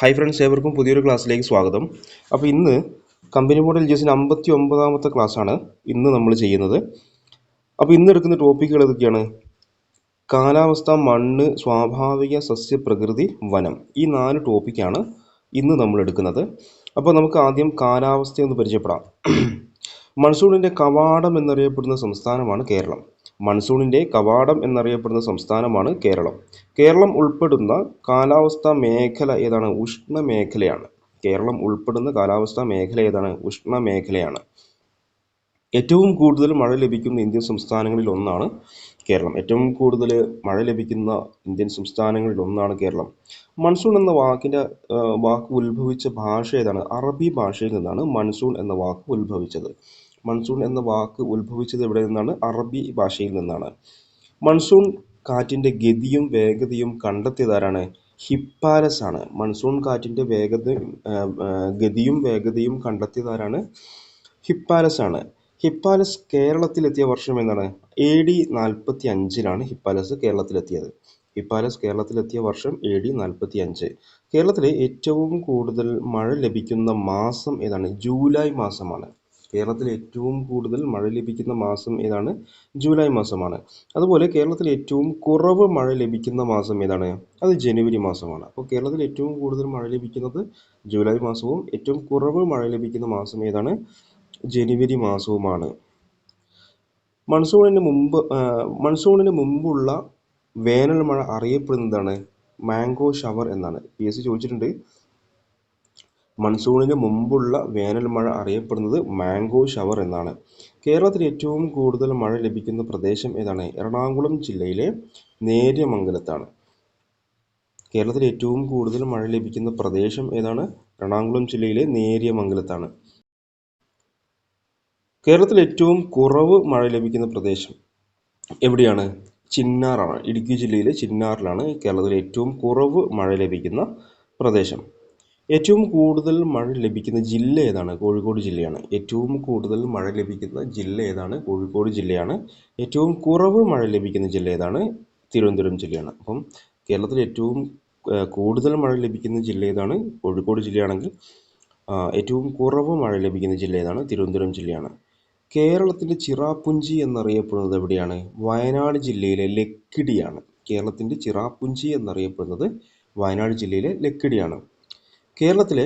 Hi friends ഏവർക്കും പുതിയൊരു ക്ലാസ്സിലേക്ക് സ്വാഗതം. അപ്പോൾ ഇന്ന് കമ്പനി മോഡൽ ജിഎസിന്റെ അമ്പത്തി ഒമ്പതാമത്തെ ക്ലാസ്സാണ് ഇന്ന് നമ്മൾ ചെയ്യുന്നത്. അപ്പോൾ ഇന്ന് എടുക്കുന്ന ടോപ്പിക്കുകൾ ഏതൊക്കെയാണ്? കാലാവസ്ഥ മണ്ണ് സ്വാഭാവിക സസ്യപ്രകൃതി വനം. ഈ നാല് ടോപ്പിക്കാണ് ഇന്ന് നമ്മൾ എടുക്കുന്നത്. അപ്പോൾ നമുക്ക് ആദ്യം കാലാവസ്ഥ ഒന്ന് പരിചയപ്പെടാം. മൺസൂണിന്റെ കവാടം എന്നറിയപ്പെടുന്ന സംസ്ഥാനമാണ് കേരളം. മൺസൂണിന്റെ കവാടം എന്നറിയപ്പെടുന്ന സംസ്ഥാനമാണ് കേരളം. കേരളം ഉൾപ്പെടുന്ന കാലാവസ്ഥാ മേഖല ഏതാണ്? ഉഷ്ണമേഖലയാണ് കേരളം ഉൾപ്പെടുന്ന കാലാവസ്ഥാ മേഖല ഏതാണ്? ഉഷ്ണമേഖലയാണ് ഏറ്റവും കൂടുതൽ മഴ ലഭിക്കുന്ന ഇന്ത്യൻ സംസ്ഥാനങ്ങളിൽ ഒന്നാണ് കേരളം. ഏറ്റവും കൂടുതൽ മഴ ലഭിക്കുന്ന ഇന്ത്യൻ സംസ്ഥാനങ്ങളിൽ ഒന്നാണ് കേരളം. മൺസൂൺ എന്ന വാക്കിന്റെ വാക്ക് ഉത്ഭവിച്ച ഭാഷ ഏതാണ്? അറബി ഭാഷയിൽ നിന്നാണ് മൺസൂൺ എന്ന വാക്ക് ഉത്ഭവിച്ചത്. മൺസൂൺ എന്ന വാക്ക് ഉത്ഭവിച്ചത് എവിടെ നിന്നാണ്? അറബി ഭാഷയിൽ നിന്നാണ്. മൺസൂൺ കാറ്റിന്റെ ഗതിയും വേഗതയും കണ്ടെത്തിയതാരാണ്? ഹിപ്പാലസ് ആണ് മൺസൂൺ കാറ്റിന്റെ വേഗത ഗതിയും വേഗതയും കണ്ടെത്തിയതാരാണ്? ഹിപ്പാലസ് ആണ് ഹിപ്പാലസ് കേരളത്തിലെത്തിയ വർഷം എന്നാണ്? എ ഡി നാൽപ്പത്തി അഞ്ചിലാണ് ഹിപ്പാലസ് കേരളത്തിലെത്തിയത്. ഹിപ്പാലസ് കേരളത്തിലെത്തിയ വർഷം എ ഡി നാൽപ്പത്തി അഞ്ച് കേരളത്തിലെ ഏറ്റവും കൂടുതൽ മഴ ലഭിക്കുന്ന മാസം ഏതാണ്? ജൂലൈ മാസമാണ്. കേരളത്തിൽ ഏറ്റവും കൂടുതൽ മഴ ലഭിക്കുന്ന മാസം ഏതാണ്? ജൂലൈ മാസമാണ്. അതുപോലെ കേരളത്തിൽ ഏറ്റവും കുറവ് മഴ ലഭിക്കുന്ന മാസം ഏതാണ്? അത് ജനുവരി മാസമാണ്. അപ്പോൾ കേരളത്തിൽ ഏറ്റവും കൂടുതൽ മഴ ലഭിക്കുന്നത് ജൂലൈ മാസവും ഏറ്റവും കുറവ് മഴ ലഭിക്കുന്ന മാസം ഏതാണ്? ജനുവരി മാസവുമാണ്. മൺസൂണിന് മുമ്പ് മൺസൂണിന് മുമ്പുള്ള വേനൽ മഴ അറിയപ്പെടുന്നതാണ് മാംഗോ ഷവർ എന്നാണ്. പി എസ് സി ചോദിച്ചിട്ടുണ്ട്. മൺസൂണിന് മുമ്പുള്ള വേനൽ മഴ അറിയപ്പെടുന്നത് മാംഗോ ഷവർ എന്നാണ്. കേരളത്തിൽ ഏറ്റവും കൂടുതൽ മഴ ലഭിക്കുന്ന പ്രദേശം ഏതാണ്? എറണാകുളം ജില്ലയിലെ നേര്യമംഗലത്താണ്. കേരളത്തിൽ ഏറ്റവും കൂടുതൽ മഴ ലഭിക്കുന്ന പ്രദേശം ഏതാണ്? എറണാകുളം ജില്ലയിലെ നേര്യമംഗലത്താണ്. കേരളത്തിൽ ഏറ്റവും കുറവ് മഴ ലഭിക്കുന്ന പ്രദേശം എവിടെയാണ്? ചിന്നാറാണ്. ഇടുക്കി ജില്ലയിലെ ചിന്നാറിലാണ് കേരളത്തിൽ ഏറ്റവും കുറവ് മഴ ലഭിക്കുന്ന പ്രദേശം. ഏറ്റവും കൂടുതൽ മഴ ലഭിക്കുന്ന ജില്ല ഏതാണ്? കോഴിക്കോട് ജില്ലയാണ്. ഏറ്റവും കൂടുതൽ മഴ ലഭിക്കുന്ന ജില്ല ഏതാണ്? കോഴിക്കോട് ജില്ലയാണ്. ഏറ്റവും കുറവ് മഴ ലഭിക്കുന്ന ജില്ല ഏതാണ്? തിരുവനന്തപുരം ജില്ലയാണ്. അപ്പം കേരളത്തിൽ ഏറ്റവും കൂടുതൽ മഴ ലഭിക്കുന്ന ജില്ല ഏതാണ്? കോഴിക്കോട് ജില്ലയാണെങ്കിൽ ഏറ്റവും കുറവ് മഴ ലഭിക്കുന്ന ജില്ല ഏതാണ്? തിരുവനന്തപുരം ജില്ലയാണ്. കേരളത്തിന്റെ ചിറാപ്പുഞ്ചി എന്നറിയപ്പെടുന്നത് എവിടെയാണ്? വയനാട് ജില്ലയിലെ ലക്കിടിയാണ്. കേരളത്തിന്റെ ചിറാപ്പുഞ്ചി എന്നറിയപ്പെടുന്നത് വയനാട് ജില്ലയിലെ ലക്കിടിയാണ്. കേരളത്തിലെ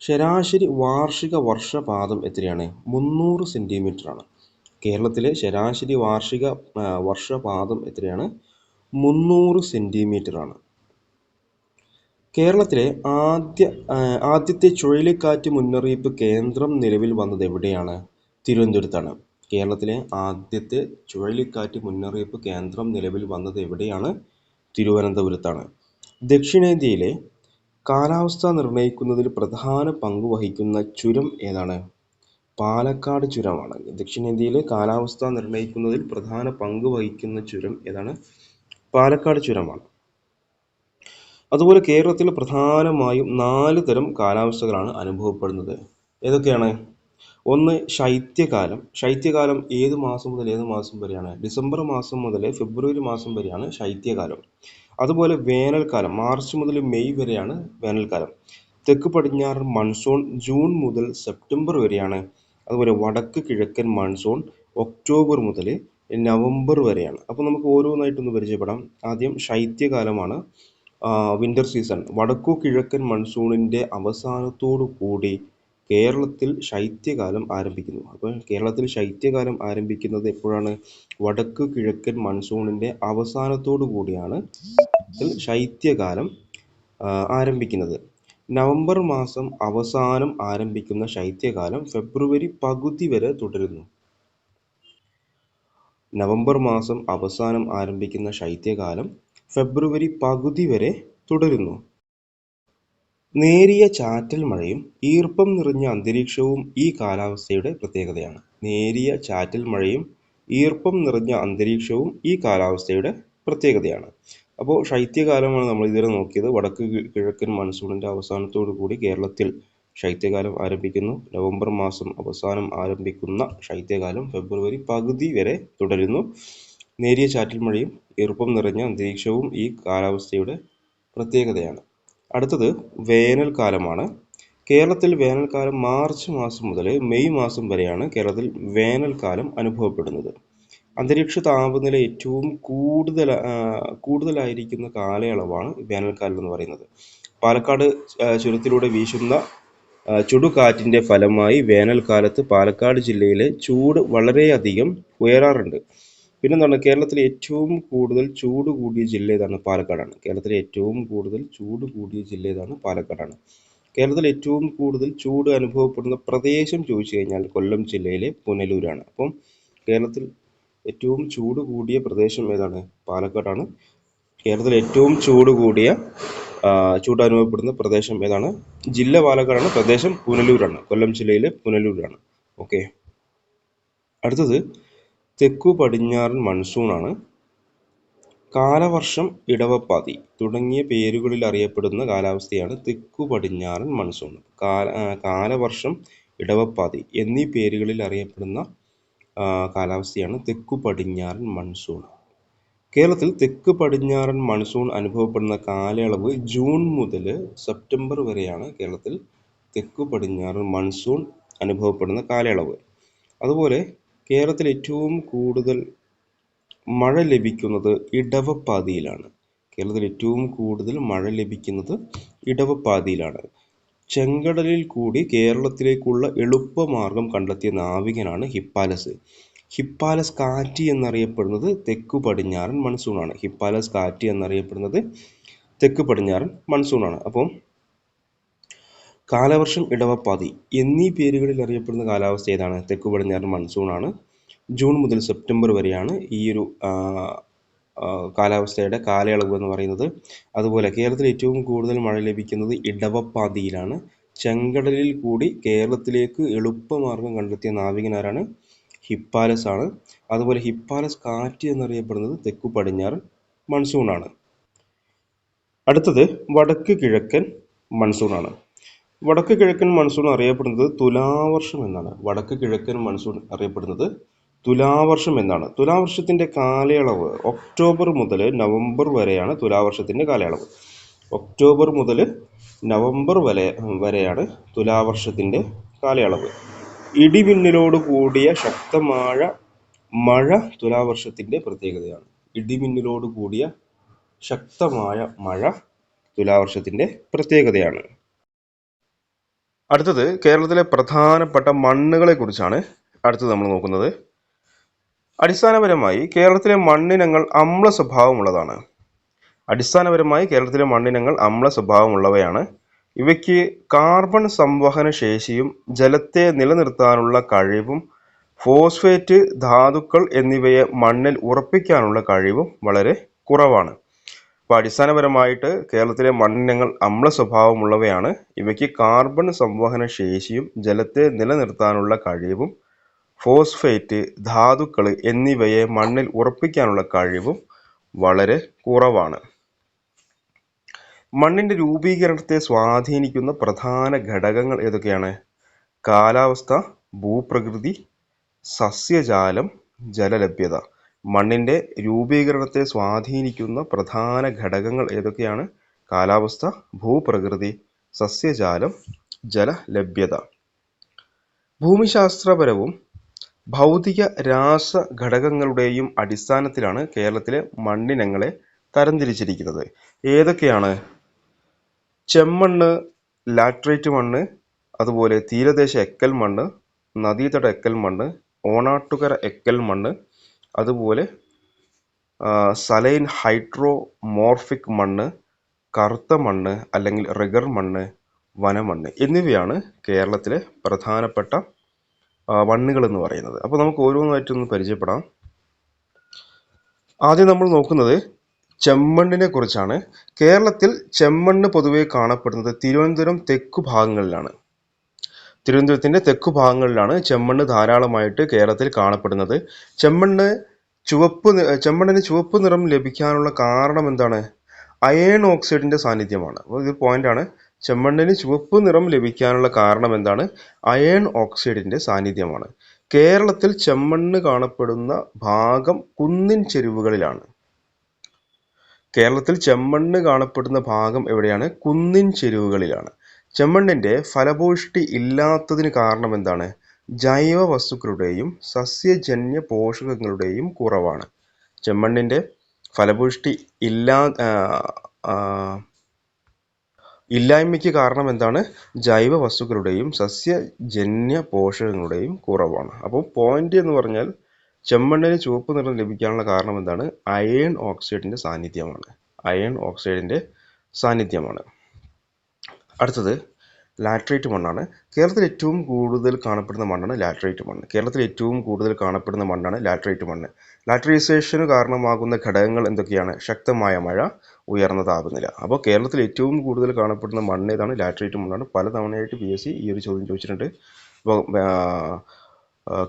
ശരാശരി വാർഷിക വർഷപാതം എത്രയാണ്? മുന്നൂറ് ആണ് കേരളത്തിലെ ശരാശരി വാർഷിക വർഷപാതം എത്രയാണ്? മുന്നൂറ് ആണ് കേരളത്തിലെ ആദ്യ ആദ്യത്തെ ചുഴലിക്കാറ്റ് മുന്നറിയിപ്പ് കേന്ദ്രം നിലവിൽ വന്നത് എവിടെയാണ്? തിരുവനന്തപുരത്താണ്. കേരളത്തിലെ ആദ്യത്തെ ചുഴലിക്കാറ്റ് മുന്നറിയിപ്പ് കേന്ദ്രം നിലവിൽ വന്നത് എവിടെയാണ്? തിരുവനന്തപുരത്താണ്. ദക്ഷിണേന്ത്യയിലെ കാലാവസ്ഥ നിർണയിക്കുന്നതിൽ പ്രധാന പങ്ക് വഹിക്കുന്ന ചുരം ഏതാണ്? പാലക്കാട് ചുരമാണ്. ദക്ഷിണേന്ത്യയിലെ കാലാവസ്ഥ നിർണയിക്കുന്നതിൽ പ്രധാന പങ്ക് വഹിക്കുന്ന ചുരം ഏതാണ്? പാലക്കാട് ചുരമാണ്. അതുപോലെ കേരളത്തിൽ പ്രധാനമായും നാല് തരം കാലാവസ്ഥകളാണ് അനുഭവപ്പെടുന്നത്. ഏതൊക്കെയാണ്? ഒന്ന് ശൈത്യകാലം. ശൈത്യകാലം ഏത് മാസം മുതൽ ഏത് മാസം വരെയാണ്? ഡിസംബർ മാസം മുതൽ ഫെബ്രുവരി മാസം വരെയാണ് ശൈത്യകാലം. അതുപോലെ വേനൽക്കാലം. മാർച്ച് മുതൽ മെയ് വരെയാണ് വേനൽക്കാലം. തെക്ക് പടിഞ്ഞാറൻ മൺസൂൺ ജൂൺ മുതൽ സെപ്റ്റംബർ വരെയാണ്. അതുപോലെ വടക്ക് കിഴക്കൻ മൺസൂൺ ഒക്ടോബർ മുതൽ നവംബർ വരെയാണ്. അപ്പോൾ നമുക്ക് ഓരോന്നായിട്ടൊന്ന് പരിചയപ്പെടാം. ആദ്യം ശൈത്യകാലമാണ് വിന്റർ സീസൺ വടക്കു കിഴക്കൻ മൺസൂണിന്റെ അവസാനത്തോടു കൂടി കേരളത്തിൽ ശൈത്യകാലം ആരംഭിക്കുന്നു. അപ്പോൾ കേരളത്തിൽ ശൈത്യകാലം ആരംഭിക്കുന്നത് എപ്പോഴാണ്? വടക്ക് കിഴക്കൻ മൺസൂണിന്റെ അവസാനത്തോടു കൂടിയാണ് ശൈത്യകാലം ആരംഭിക്കുന്നത്. നവംബർ മാസം അവസാനം ആരംഭിക്കുന്ന ശൈത്യകാലം ഫെബ്രുവരി പകുതി വരെ തുടരുന്നു. നവംബർ മാസം അവസാനം ആരംഭിക്കുന്ന ശൈത്യകാലം ഫെബ്രുവരി പകുതി വരെ തുടരുന്നു. നേരിയ ചാറ്റൽ മഴയും ഈർപ്പം നിറഞ്ഞ അന്തരീക്ഷവും ഈ കാലാവസ്ഥയുടെ പ്രത്യേകതയാണ്. നേരിയ ചാറ്റൽ മഴയും ഈർപ്പം നിറഞ്ഞ അന്തരീക്ഷവും ഈ കാലാവസ്ഥയുടെ പ്രത്യേകതയാണ്. അപ്പോൾ ശൈത്യകാലമാണ് നമ്മൾ ഇതുവരെ നോക്കിയത്. വടക്ക് കിഴക്കൻ മൺസൂണിന്റെ അവസാനത്തോടു കൂടി കേരളത്തിൽ ശൈത്യകാലം ആരംഭിക്കുന്നു. നവംബർ മാസം അവസാനം ആരംഭിക്കുന്ന ശൈത്യകാലം ഫെബ്രുവരി പകുതി വരെ തുടരുന്നു. നേരിയ ചാറ്റൽ മഴയും ഈർപ്പം നിറഞ്ഞ അന്തരീക്ഷവും ഈ കാലാവസ്ഥയുടെ പ്രത്യേകതയാണ്. അടുത്തത് വേനൽക്കാലമാണ്. കേരളത്തിൽ വേനൽക്കാലം മാർച്ച് മാസം മുതൽ മെയ് മാസം വരെയാണ് കേരളത്തിൽ വേനൽക്കാലം അനുഭവപ്പെടുന്നത്. അന്തരീക്ഷ താപനില ഏറ്റവും കൂടുതൽ കൂടുതലായിരിക്കുന്ന കാലയളവാണ് വേനൽക്കാലം എന്ന് പറയുന്നത്. പാലക്കാട് ചുരത്തിലൂടെ വീശുന്ന ചുടുകാറ്റിന്റെ ഫലമായി വേനൽക്കാലത്ത് പാലക്കാട് ജില്ലയിലെ ചൂട് വളരെയധികം ഉയരാറുണ്ട്. പിന്നെന്താണ് കേരളത്തിലെ ഏറ്റവും കൂടുതൽ ചൂട് കൂടിയ ജില്ല ഏതാണ്? പാലക്കാടാണ്. കേരളത്തിലെ ഏറ്റവും കൂടുതൽ ചൂട് കൂടിയ ജില്ല ഏതാണ്? പാലക്കാടാണ്. കേരളത്തിൽ ഏറ്റവും കൂടുതൽ ചൂട് അനുഭവപ്പെടുന്ന പ്രദേശം ചോദിച്ചു കഴിഞ്ഞാൽ കൊല്ലം ജില്ലയിലെ പുനലൂരാണ്. അപ്പം കേരളത്തിൽ ഏറ്റവും ചൂട് കൂടിയ പ്രദേശം ഏതാണ്? പാലക്കാടാണ്. കേരളത്തിൽ ഏറ്റവും ചൂട് കൂടിയ ചൂട് അനുഭവപ്പെടുന്ന പ്രദേശം ഏതാണ്? ജില്ല പാലക്കാടാണ്. പ്രദേശം പുനലൂരാണ്. കൊല്ലം ജില്ലയിലെ പുനലൂരാണ്. ഓക്കെ. അടുത്തത് തെക്കു പടിഞ്ഞാറൻ മൺസൂണാണ്. കാലവർഷം ഇടവപ്പാതി തുടങ്ങിയ പേരുകളിൽ അറിയപ്പെടുന്ന കാലാവസ്ഥയാണ് തെക്കു പടിഞ്ഞാറൻ മൺസൂൺ. കാല കാലവർഷം ഇടവപ്പാതി എന്നീ പേരുകളിൽ അറിയപ്പെടുന്ന കാലാവസ്ഥയാണ് തെക്കു പടിഞ്ഞാറൻ മൺസൂൺ. കേരളത്തിൽ തെക്ക് പടിഞ്ഞാറൻ മൺസൂൺ അനുഭവപ്പെടുന്ന കാലയളവ് ജൂൺ മുതൽ സെപ്റ്റംബർ വരെയാണ് കേരളത്തിൽ തെക്കു പടിഞ്ഞാറൻ മൺസൂൺ അനുഭവപ്പെടുന്ന കാലയളവ്. അതുപോലെ കേരളത്തിൽ ഏറ്റവും കൂടുതൽ മഴ ലഭിക്കുന്നത് ഇടവപ്പാതിയിലാണ്. കേരളത്തിൽ ഏറ്റവും കൂടുതൽ മഴ ലഭിക്കുന്നത് ഇടവപ്പാതിയിലാണ്. ചെങ്കടലിൽ കൂടി കേരളത്തിലേക്കുള്ള എളുപ്പമാർഗം കണ്ടെത്തിയ നാവികനാണ് ഹിപ്പാലസ്. ഹിപ്പാലസ് കാറ്റ് എന്നറിയപ്പെടുന്നത് തെക്കു പടിഞ്ഞാറൻ മൺസൂണാണ്. ഹിപ്പാലസ് കാറ്റ് എന്നറിയപ്പെടുന്നത് തെക്ക് പടിഞ്ഞാറൻ മൺസൂണാണ്. അപ്പം കാലവർഷം ഇടവപ്പാതി എന്നീ പേരുകളിൽ അറിയപ്പെടുന്ന കാലാവസ്ഥ ഏതാണ്? തെക്കു പടിഞ്ഞാറൻ മൺസൂണാണ് ജൂൺ മുതൽ സെപ്റ്റംബർ വരെയാണ് ഈ ഒരു കാലാവസ്ഥയുടെ കാലയളവ് എന്ന് പറയുന്നത്. അതുപോലെ കേരളത്തിൽ ഏറ്റവും കൂടുതൽ മഴ ലഭിക്കുന്നത് ഇടവപ്പാതിയിലാണ്. ചെങ്കടലിൽ കൂടി കേരളത്തിലേക്ക് എളുപ്പമാർഗം കണ്ടെത്തിയ നാവികനാരാണ് ഹിപ്പാലസ് ആണ്. അതുപോലെ ഹിപ്പാലസ് കാറ്റ് എന്നറിയപ്പെടുന്നത് തെക്കു പടിഞ്ഞാറൻ മൺസൂണാണ് അടുത്തത് വടക്ക് കിഴക്കൻ മൺസൂണാണ് വടക്ക് കിഴക്കൻ മൺസൂൺ അറിയപ്പെടുന്നത് തുലാവർഷം എന്നാണ്. വടക്ക് കിഴക്കൻ മൺസൂൺ അറിയപ്പെടുന്നത് തുലാവർഷം എന്നാണ്. തുലാവർഷത്തിന്റെ കാലയളവ് ഒക്ടോബർ മുതൽ നവംബർ വരെയാണ് തുലാവർഷത്തിന്റെ കാലയളവ്. ഒക്ടോബർ മുതൽ നവംബർ വരെ വരെയാണ് തുലാവർഷത്തിന്റെ കാലയളവ്. ഇടിമിന്നലോട് കൂടിയ ശക്തമായ മഴ തുലാവർഷത്തിന്റെ പ്രത്യേകതയാണ്. ഇടിമിന്നലോട് കൂടിയ ശക്തമായ മഴ തുലാവർഷത്തിന്റെ പ്രത്യേകതയാണ്. അടുത്തത് കേരളത്തിലെ പ്രധാനപ്പെട്ട മണ്ണുകളെ കുറിച്ചാണ് അടുത്തത് നമ്മൾ നോക്കുന്നത്. അടിസ്ഥാനപരമായി കേരളത്തിലെ മണ്ണിനങ്ങൾ അമ്ല സ്വഭാവമുള്ളതാണ്. അടിസ്ഥാനപരമായി കേരളത്തിലെ മണ്ണിനങ്ങൾ അമ്ല സ്വഭാവമുള്ളവയാണ്. ഇവയ്ക്ക് കാർബൺ സംവഹന ശേഷിയും ജലത്തെ നിലനിർത്താനുള്ള കഴിവും ഫോസ്ഫേറ്റ് ധാതുക്കൾ എന്നിവയെ മണ്ണിൽ ഉറപ്പിക്കാനുള്ള കഴിവും വളരെ കുറവാണ്. അപ്പോൾ അടിസ്ഥാനപരമായിട്ട് കേരളത്തിലെ മണ്ണിനങ്ങൾ അമ്ല സ്വഭാവമുള്ളവയാണ്. ഇവയ്ക്ക് കാർബൺ സംവഹന ശേഷിയും ജലത്തെ നിലനിർത്താനുള്ള കഴിവും ഫോസ്ഫേറ്റ് ധാതുക്കൾ എന്നിവയെ മണ്ണിൽ ഉറപ്പിക്കാനുള്ള കഴിവും വളരെ കുറവാണ്. മണ്ണിന്റെ രൂപീകരണത്തെ സ്വാധീനിക്കുന്ന പ്രധാന ഘടകങ്ങൾ ഏതൊക്കെയാണ്? കാലാവസ്ഥ ഭൂപ്രകൃതി സസ്യജാലം ജലലഭ്യത. മണ്ണിന്റെ രൂപീകരണത്തെ സ്വാധീനിക്കുന്ന പ്രധാന ഘടകങ്ങൾ ഏതൊക്കെയാണ്? കാലാവസ്ഥ ഭൂപ്രകൃതി സസ്യജാലം ജലലഭ്യത. ഭൂമിശാസ്ത്രപരവും ഭൗതിക രാസ ഘടകങ്ങളുടെയും അടിസ്ഥാനത്തിലാണ് കേരളത്തിലെ മണ്ണിനങ്ങളെ തരംതിരിച്ചിരിക്കുന്നത്. ഏതൊക്കെയാണ്? ചെമ്മണ്ണ് ലാട്രേറ്റ് മണ്ണ് അതുപോലെ തീരദേശ എക്കൽ മണ്ണ് നദീതട എക്കൽ മണ്ണ് ഓണാട്ടുകര എക്കൽ മണ്ണ് അതുപോലെ സലൈൻ ഹൈഡ്രോമോർഫിക് മണ്ണ് കറുത്ത മണ്ണ് അല്ലെങ്കിൽ റിഗർ മണ്ണ് വനമണ്ണ് എന്നിവയാണ് കേരളത്തിലെ പ്രധാനപ്പെട്ട എന്ന് പറയുന്നത്. അപ്പോൾ നമുക്ക് ഓരോന്നായിട്ടൊന്ന് പരിചയപ്പെടാം. ആദ്യം നമ്മൾ നോക്കുന്നത് ചെമ്മണ്ണിനെ കുറിച്ചാണ്. കേരളത്തിൽ ചെമ്മണ്ണ് പൊതുവെ കാണപ്പെടുന്നത് തിരുവനന്തപുരം തെക്കു ഭാഗങ്ങളിലാണ്. തിരുവനന്തപുരത്തിന്റെ തെക്കു ഭാഗങ്ങളിലാണ് ചെമ്മണ്ണ് ധാരാളമായിട്ട് കേരളത്തിൽ കാണപ്പെടുന്നത്. ചെമ്മണ്ണ് ചുവപ്പ് ചെമ്മണ്ണിന് ചുവപ്പ് നിറം ലഭിക്കാനുള്ള കാരണം എന്താണ്? അയേൺ ഓക്സൈഡിന്റെ സാന്നിധ്യമാണ്. അപ്പോൾ ഇത് പോയിന്റാണ് ചെമ്മണ്ണിന് ചുവപ്പ് നിറം ലഭിക്കാനുള്ള കാരണം എന്താണ്? അയേൺ ഓക്സൈഡിന്റെ സാന്നിധ്യമാണ്. കേരളത്തിൽ ചെമ്മണ്ണ് കാണപ്പെടുന്ന ഭാഗം കുന്നിൻ ചെരുവുകളിലാണ്. കേരളത്തിൽ ചെമ്മണ്ണ് കാണപ്പെടുന്ന ഭാഗം എവിടെയാണ്? കുന്നിൻ ചെരുവുകളിലാണ്. ചെമ്മണ്ണിന്റെ ഫലപുഷ്ടി ഇല്ലാത്തതിന് കാരണം എന്താണ്? ജൈവ വസ്തുക്കളുടെയും സസ്യജന്യ പോഷകങ്ങളുടെയും കുറവാണ്. ചെമ്മണ്ണിന്റെ ഫലപുഷ്ടി ഇല്ലാ ഇല്ലായ്മയ്ക്ക് കാരണം എന്താണ്? ജൈവ വസ്തുക്കളുടെയും സസ്യജന്യ പോഷകങ്ങളുടെയും കുറവാണ്. അപ്പോൾ പോയിന്റ് എന്ന് പറഞ്ഞാൽ ചെമ്മണ്ണിന് ചുവപ്പ് നിറം ലഭിക്കാനുള്ള കാരണം എന്താണ്? അയേൺ ഓക്സൈഡിന്റെ സാന്നിധ്യമാണ്. അയേൺ ഓക്സൈഡിന്റെ സാന്നിധ്യമാണ്. അടുത്തത് ലാറ്ററൈറ്റ് മണ്ണാണ്. കേരളത്തിൽ ഏറ്റവും കൂടുതൽ കാണപ്പെടുന്ന മണ്ണാണ് ലാറ്ററൈറ്റ് മണ്ണ്. കേരളത്തിൽ ഏറ്റവും കൂടുതൽ കാണപ്പെടുന്ന മണ്ണാണ് ലാറ്ററൈറ്റ് മണ്ണ്. ലാറ്ററൈസേഷന് കാരണമാകുന്ന ഘടകങ്ങൾ എന്തൊക്കെയാണ്? ശക്തമായ മഴ ഉയർന്ന താപനില. അപ്പോൾ കേരളത്തിൽ ഏറ്റവും കൂടുതൽ കാണപ്പെടുന്ന മണ്ണ് ഏതാണ്? ലാറ്ററൈറ്റ് മണ്ണാണ്. പലതവണയായിട്ട് പി എസ് സി ഈ ഒരു ചോദ്യം ചോദിച്ചിട്ടുണ്ട്. അപ്പോൾ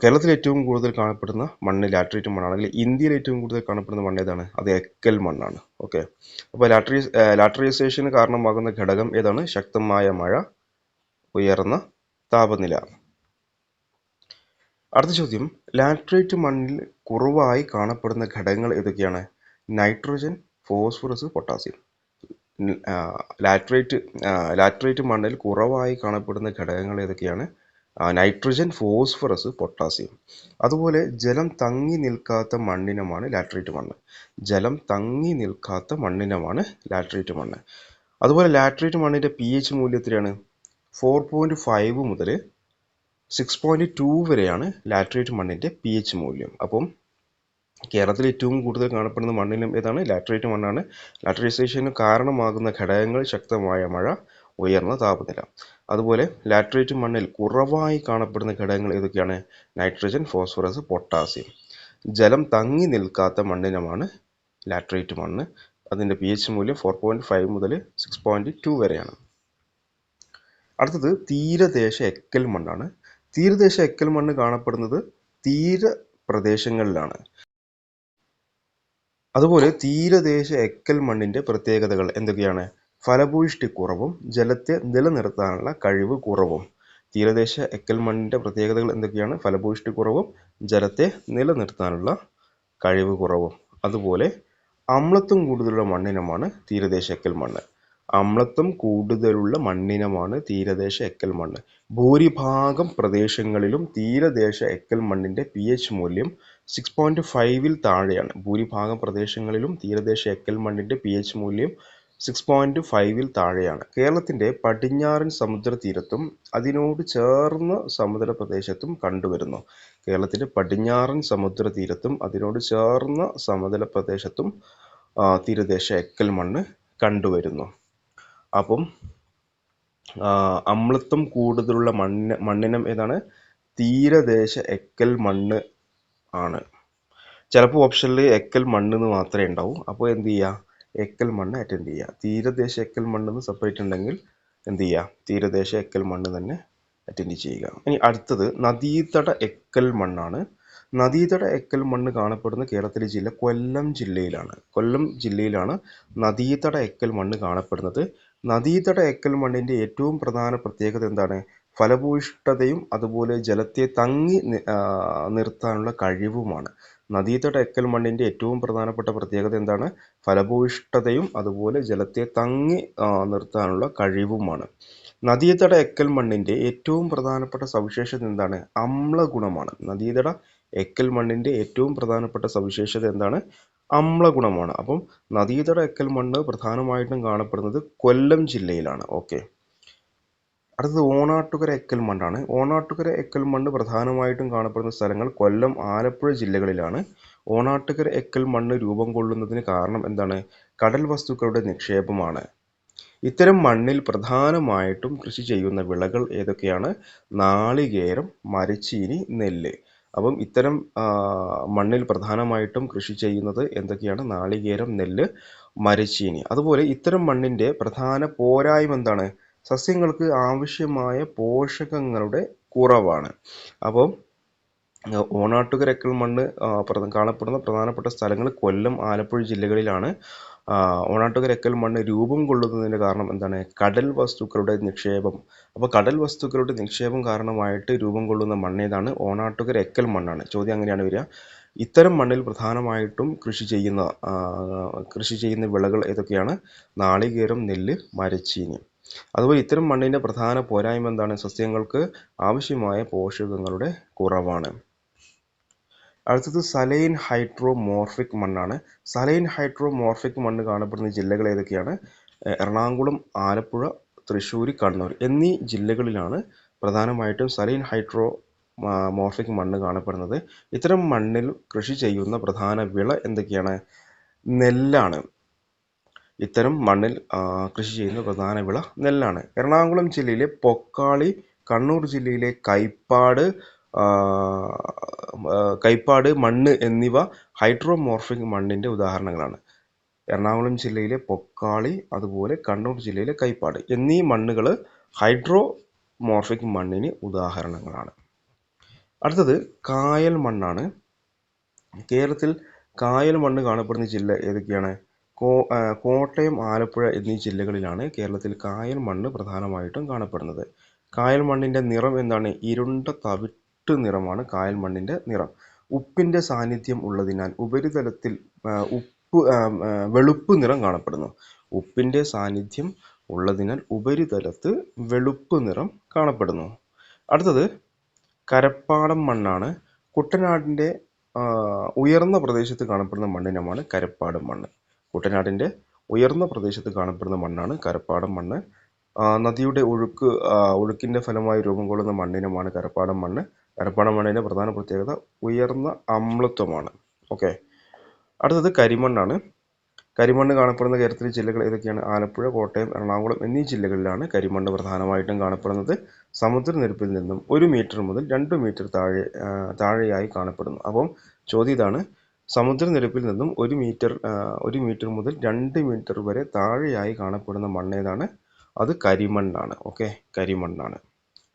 കേരളത്തിൽ ഏറ്റവും കൂടുതൽ കാണപ്പെടുന്ന മണ്ണ് ലാറ്ററൈറ്റ് മണ്ണാണെങ്കിൽ ഇന്ത്യയിൽ ഏറ്റവും കൂടുതൽ കാണപ്പെടുന്ന മണ്ണ് ഏതാണ്? അത് എക്കൽ മണ്ണാണ്. ഓക്കെ. അപ്പോൾ ലാറ്ററി ലാറ്ററൈസേഷന് കാരണമാകുന്ന ഘടകം ഏതാണ്? ശക്തമായ മഴ ഉയർന്ന താപനില. അടുത്ത ചോദ്യം. ലാറ്ററൈറ്റ് മണ്ണിൽ കുറവായി കാണപ്പെടുന്ന ഘടകങ്ങൾ ഏതൊക്കെയാണ്? Nitrogen phosphorus potassium. Laterite laterite മണ്ണിൽ കുറവായി കാണപ്പെടുന്ന ഘടകങ്ങൾ ഏതൊക്കെയാണ്? നൈട്രജൻ ഫോസ്ഫറസ് പൊട്ടാസ്യം അതുപോലെ ജലം തങ്ങി നിൽക്കാത്ത മണ്ണിനമാണ് ലാറ്ററൈറ്റ് മണ്ണ്. ജലം തങ്ങി നിൽക്കാത്ത മണ്ണിനമാണ് ലാറ്ററൈറ്റ് മണ്ണ്. അതുപോലെ ലാറ്ററൈറ്റ് മണ്ണിന്റെ പി എച്ച് മൂല്യം എത്രയാണ്? ഫോർ പോയിന്റ് ഫൈവ് മുതൽ സിക്സ് പോയിന്റ് ടു വരെയാണ് ലാറ്ററൈറ്റ് മണ്ണിന്റെ പി എച്ച് മൂല്യം. അപ്പം കേരളത്തിൽ ഏറ്റവും കൂടുതൽ കാണപ്പെടുന്ന മണ്ണിനും ഏതാണ്? ലാറ്ററൈറ്റ് മണ്ണാണ്. ലാറ്ററൈസേഷന് കാരണമാകുന്ന ഘടകങ്ങൾ ശക്തമായ മഴ ഉയർന്ന താപനില. അതുപോലെ ലാറ്ററൈറ്റ് മണ്ണിൽ കുറവായി കാണപ്പെടുന്ന ഘടകങ്ങൾ ഏതൊക്കെയാണ്? Nitrogen phosphorus potassium. ജലം തങ്ങി നിൽക്കാത്ത മണ്ണിനമാണ് ലാറ്ററൈറ്റ് മണ്ണ്. അതിന്റെ പി എച്ച് മൂല്യം ഫോർ പോയിന്റ് ഫൈവ് മുതൽ സിക്സ് പോയിന്റ് ടു വരെയാണ്. അടുത്തത് തീരദേശ എക്കൽ മണ്ണാണ്. തീരദേശ എക്കൽ മണ്ണ് കാണപ്പെടുന്നത് തീര പ്രദേശങ്ങളിലാണ്. അതുപോലെ തീരദേശ എക്കൽ മണ്ണിന്റെ പ്രത്യേകതകൾ എന്തൊക്കെയാണ്? ഫലഭൂയിഷ്ടി കുറവും ജലത്തെ നിലനിർത്താനുള്ള കഴിവ് കുറവും. തീരദേശ എക്കൽ മണ്ണിന്റെ പ്രത്യേകതകൾ എന്തൊക്കെയാണ്? ഫലഭൂയിഷ്ടി കുറവും ജലത്തെ നിലനിർത്താനുള്ള കഴിവ് കുറവും. അതുപോലെ അമ്ലത്വം കൂടുതലുള്ള മണ്ണിനമാണ് തീരദേശ എക്കൽ മണ്ണ് അമ്ലത്വം കൂടുതലുള്ള മണ്ണിനമാണ് തീരദേശ എക്കൽ മണ്ണ് ഭൂരിഭാഗം പ്രദേശങ്ങളിലും തീരദേശ എക്കൽ മണ്ണിന്റെ പി എച്ച് മൂല്യം സിക്സ് പോയിന്റ് ഫൈവിൽ താഴെയാണ്. ഭൂരിഭാഗം പ്രദേശങ്ങളിലും തീരദേശ എക്കൽ മണ്ണിന്റെ പി എച്ച് മൂല്യം സിക്സ് പോയിന്റ് ഫൈവിൽ താഴെയാണ്. കേരളത്തിന്റെ പടിഞ്ഞാറൻ സമുദ്രതീരത്തും അതിനോട് ചേർന്ന സമുദ്ര പ്രദേശത്തും കണ്ടുവരുന്നു. കേരളത്തിന്റെ പടിഞ്ഞാറൻ സമുദ്രതീരത്തും അതിനോട് ചേർന്ന സമതല പ്രദേശത്തും തീരദേശ എക്കൽ മണ്ണ് കണ്ടുവരുന്നു. അപ്പം അമ്ലത്വം കൂടുതലുള്ള മണ്ണ് മണ്ണിനം ഏതാണ്? തീരദേശ എക്കൽ മണ്ണ് ആണ്. ചിലപ്പോൾ ഓപ്ഷനിൽ എക്കൽ മണ്ണ് എന്ന് മാത്രമേ ഉണ്ടാവൂ. അപ്പോൾ എന്ത് ചെയ്യുക? എക്കൽ മണ്ണ് അറ്റൻഡ് ചെയ്യുക തീരദേശ എക്കൽ മണ്ണെന്ന് സെപ്പറേറ്റ് ഉണ്ടെങ്കിൽ എന്ത് ചെയ്യുക തീരദേശ എക്കൽ മണ്ണ് തന്നെ അറ്റൻഡ് ചെയ്യുക. ഇനി അടുത്തത് നദീതട എക്കൽ മണ്ണാണ്. നദീതട എക്കൽ മണ്ണ് കാണപ്പെടുന്ന കേരളത്തിലെ ജില്ല കൊല്ലം ജില്ലയിലാണ്. കൊല്ലം ജില്ലയിലാണ് നദീതട എക്കൽ മണ്ണ് കാണപ്പെടുന്നത്. നദീതട എക്കൽ മണ്ണിന്റെ ഏറ്റവും പ്രധാന പ്രത്യേകത എന്താണ്? ഫലഭൂയിഷ്ഠതയും അതുപോലെ ജലത്തെ തങ്ങി നിർത്താനുള്ള കഴിവുമാണ്. നദീതട എക്കൽ മണ്ണിന്റെ ഏറ്റവും പ്രധാനപ്പെട്ട പ്രത്യേകത എന്താണ്? ഫലഭൂയിഷ്ഠതയും അതുപോലെ ജലത്തെ തങ്ങി നിർത്താനുള്ള കഴിവുമാണ്. നദീതട എക്കൽ മണ്ണിന്റെ ഏറ്റവും പ്രധാനപ്പെട്ട സവിശേഷത എന്താണ്? അമ്ലഗുണമാണ്. നദീതട എക്കൽ മണ്ണിന്റെ ഏറ്റവും പ്രധാനപ്പെട്ട സവിശേഷത എന്താണ്? അമ്ലഗുണമാണ്. അപ്പം നദീതട എക്കൽ മണ്ണ് പ്രധാനമായിട്ടും കാണപ്പെടുന്നത് കൊല്ലം ജില്ലയിലാണ്. ഓക്കെ. അടുത്തത് ഓണാട്ടുകര എക്കൽ മണ്ണാണ് ഓണാട്ടുകര എക്കൽ മണ്ണ് പ്രധാനമായിട്ടും കാണപ്പെടുന്ന സ്ഥലങ്ങൾ കൊല്ലം ആലപ്പുഴ ജില്ലകളിലാണ്. ഓണാട്ടുകര എക്കൽ മണ്ണ് രൂപം കൊള്ളുന്നതിന് കാരണം എന്താണ്? കടൽ വസ്തുക്കളുടെ നിക്ഷേപമാണ്. ഇത്തരം മണ്ണിൽ പ്രധാനമായിട്ടും കൃഷി ചെയ്യുന്ന വിളകൾ ഏതൊക്കെയാണ്? നാളികേരം മരച്ചീനി നെല്ല്. അപ്പം ഇത്തരം മണ്ണിൽ പ്രധാനമായിട്ടും കൃഷി ചെയ്യുന്നത് എന്തൊക്കെയാണ്? നാളികേരം നെല്ല് മരച്ചീനി. അതുപോലെ ഇത്തരം മണ്ണിന്റെ പ്രധാന പോരായ്മ എന്താണ്? സസ്യങ്ങൾക്ക് ആവശ്യമായ പോഷകങ്ങളുടെ കുറവാണ്. അപ്പം ഓണാട്ടുകരക്കൽ മണ്ണ് കാണപ്പെടുന്ന പ്രധാനപ്പെട്ട സ്ഥലങ്ങൾ കൊല്ലം ആലപ്പുഴ ജില്ലകളിലാണ്. ഓണാട്ടുകരക്കൽ മണ്ണ് രൂപം കൊള്ളുന്നതിന്റെ കാരണം എന്താണ്? കടൽ വസ്തുക്കളുടെ നിക്ഷേപം. അപ്പോൾ കടൽ വസ്തുക്കളുടെ നിക്ഷേപം കാരണമായിട്ട് രൂപം കൊള്ളുന്ന മണ്ണേതാണ് ഏതാണ്? ഓണാട്ടുകര മണ്ണാണ്. ചോദ്യം അങ്ങനെയാണ് വരിക. ഇത്തരം മണ്ണിൽ പ്രധാനമായിട്ടും കൃഷി ചെയ്യുന്ന കൃഷി ചെയ്യുന്ന വിളകൾ ഏതൊക്കെയാണ്? നാളികേരം നെല്ല് മരച്ചീനി. അതുപോലെ ഇത്തരം മണ്ണിന്റെ പ്രധാന പോരായ്മ എന്താണ്? സസ്യങ്ങൾക്ക് ആവശ്യമായ പോഷകങ്ങളുടെ കുറവാണ്. അടുത്തത് സലൈൻ ഹൈഡ്രോമോർഫിക് മണ്ണാണ്. സലൈൻ ഹൈഡ്രോമോർഫിക് മണ്ണ് കാണപ്പെടുന്ന ജില്ലകൾ ഏതൊക്കെയാണ്? എറണാകുളം ആലപ്പുഴ തൃശ്ശൂർ കണ്ണൂർ എന്നീ ജില്ലകളിലാണ് പ്രധാനമായിട്ടും സലൈൻ ഹൈഡ്രോ മോർഫിക് മണ്ണ് കാണപ്പെടുന്നത്. ഇത്തരം മണ്ണിൽ കൃഷി ചെയ്യുന്ന പ്രധാന വിള എന്തൊക്കെയാണ്? നെല്ലാണ്. ഇത്തരം മണ്ണിൽ കൃഷി ചെയ്യുന്ന പ്രധാന വിള നെല്ലാണ്. എറണാകുളം ജില്ലയിലെ പൊക്കാളി കണ്ണൂർ ജില്ലയിലെ കൈപ്പാട് കൈപ്പാട് മണ്ണ് എന്നിവ ഹൈഡ്രോമോർഫിക് മണ്ണിന്റെ ഉദാഹരണങ്ങളാണ്. എറണാകുളം ജില്ലയിലെ പൊക്കാളി അതുപോലെ കണ്ണൂർ ജില്ലയിലെ കൈപ്പാട് എന്നീ മണ്ണുകൾ ഹൈഡ്രോമോർഫിക് മണ്ണിന് ഉദാഹരണങ്ങളാണ്. അടുത്തത് കായൽ മണ്ണാണ്. കേരളത്തിൽ കായൽ മണ്ണ് കാണപ്പെടുന്ന ജില്ല ഏതൊക്കെയാണ്? കോട്ടയം ആലപ്പുഴ എന്നീ ജില്ലകളിലാണ് കേരളത്തിൽ കായൽ മണ്ണ് പ്രധാനമായിട്ടും കാണപ്പെടുന്നത്. കായൽ മണ്ണിന്റെ നിറം എന്താണ്? ഇരുണ്ട തവിട്ട് നിറമാണ് കായൽ മണ്ണിന്റെ നിറം. ഉപ്പിന്റെ സാന്നിധ്യം ഉള്ളതിനാൽ ഉപരിതലത്തിൽ ഉപ്പ് വെളുപ്പ് നിറം കാണപ്പെടുന്നു. ഉപ്പിന്റെ സാന്നിധ്യം ഉള്ളതിനാൽ ഉപരിതലത്ത് വെളുപ്പ് നിറം കാണപ്പെടുന്നു. അടുത്തത് കരപ്പാടം മണ്ണാണ്. കുട്ടനാടിന്റെ ഉയർന്ന പ്രദേശത്ത് കാണപ്പെടുന്ന മണ്ണിനമാണ് കരപ്പാടം മണ്ണ്. കുട്ടനാടിന്റെ ഉയർന്ന പ്രദേശത്ത് കാണപ്പെടുന്ന മണ്ണാണ് കരപ്പാടം മണ്ണ്. നദിയുടെ ഒഴുക്ക് ഒഴുക്കിന്റെ ഫലമായി രൂപം കൊള്ളുന്ന മണ്ണിനമാണ് കരപ്പാടം മണ്ണ്. കരപ്പാടം മണ്ണിന്റെ പ്രധാന പ്രത്യേകത ഉയർന്ന അമ്ലത്വമാണ്. ഓക്കെ. അടുത്തത് കരിമണ്ണാണ്. കരിമണ്ണ് കാണപ്പെടുന്ന കേരളത്തിലെ ജില്ലകൾ ഏതൊക്കെയാണ്? ആലപ്പുഴ കോട്ടയം എറണാകുളം എന്നീ ജില്ലകളിലാണ് കരിമണ്ണ് പ്രധാനമായിട്ടും കാണപ്പെടുന്നത്. സമുദ്രനിരപ്പിൽ നിന്നും ഒരു മീറ്റർ മുതൽ രണ്ട് മീറ്റർ താഴെ താഴെയായി കാണപ്പെടുന്നു. അപ്പം ചോദ്യം ഇതാണ് സമുദ്രനിരപ്പിൽ നിന്നും ഒരു മീറ്റർ ഒരു മീറ്റർ മുതൽ രണ്ട് മീറ്റർ വരെ താഴെയായി കാണപ്പെടുന്ന മണ്ണ് ഏതാണ്? അത് കരിമണ്ണാണ്. ഓക്കെ? കരിമണ്ണാണ്.